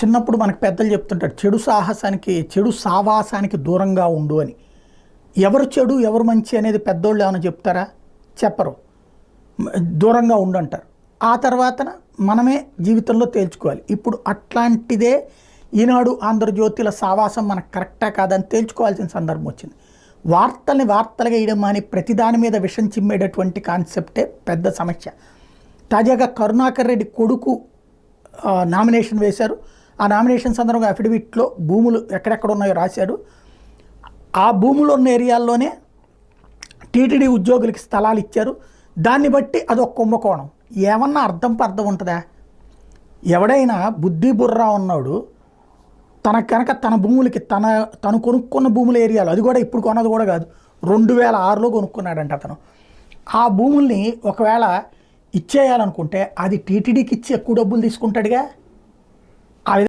చిన్నప్పుడు మనకు పెద్దలు చెప్తుంటారు చెడు సాహసానికి చెడు సావాసానికి దూరంగా ఉండు అని. ఎవరు చెడు ఎవరు మంచి అనేది పెద్దోళ్ళు ఏమైనా చెప్తారా? చెప్పరు. దూరంగా దూరంగా ఉండంటారు. ఆ తర్వాతన మనమే జీవితంలో తేల్చుకోవాలి. ఇప్పుడు అట్లాంటిదే ఈనాడు ఆంధ్రజ్యోతిల సావాసం మనకు కరెక్టా కాదని తేల్చుకోవాల్సిన సందర్భం వచ్చింది. వార్తల్ని వార్తలుగా వేయడం అని ప్రతిదాని మీద విషం చిమ్మేటటువంటి కాన్సెప్టే పెద్ద సమస్య. తాజాగా కరుణాకర్ రెడ్డి కొడుకు నామినేషన్ వేశారు. ఆ నామినేషన్ సందర్భంగా అఫిడవిట్లో భూములు ఎక్కడెక్కడ ఉన్నాయో రాశాడు. ఆ భూములు ఉన్న ఏరియాల్లోనే టీటీడీ ఉద్యోగులకి స్థలాలు ఇచ్చారు. దాన్ని బట్టి అది ఒక కుంభకోణం. ఏమన్నా అర్థం పర్థం ఉంటుందా? ఎవడైనా బుద్ధి బుర్రా ఉన్నాడు. తన కనుక తన భూములకి తన తను కొనుక్కున్న భూముల ఏరియాలో అది కూడా ఇప్పుడు కొన్నది కూడా కాదు. రెండు వేల ఆరులో కొనుక్కున్నాడంట అతను. ఆ భూముల్ని ఒకవేళ ఇచ్చేయాలనుకుంటే అది టీటీడీకి ఇచ్చి ఎక్కువ డబ్బులు తీసుకుంటాడుగా?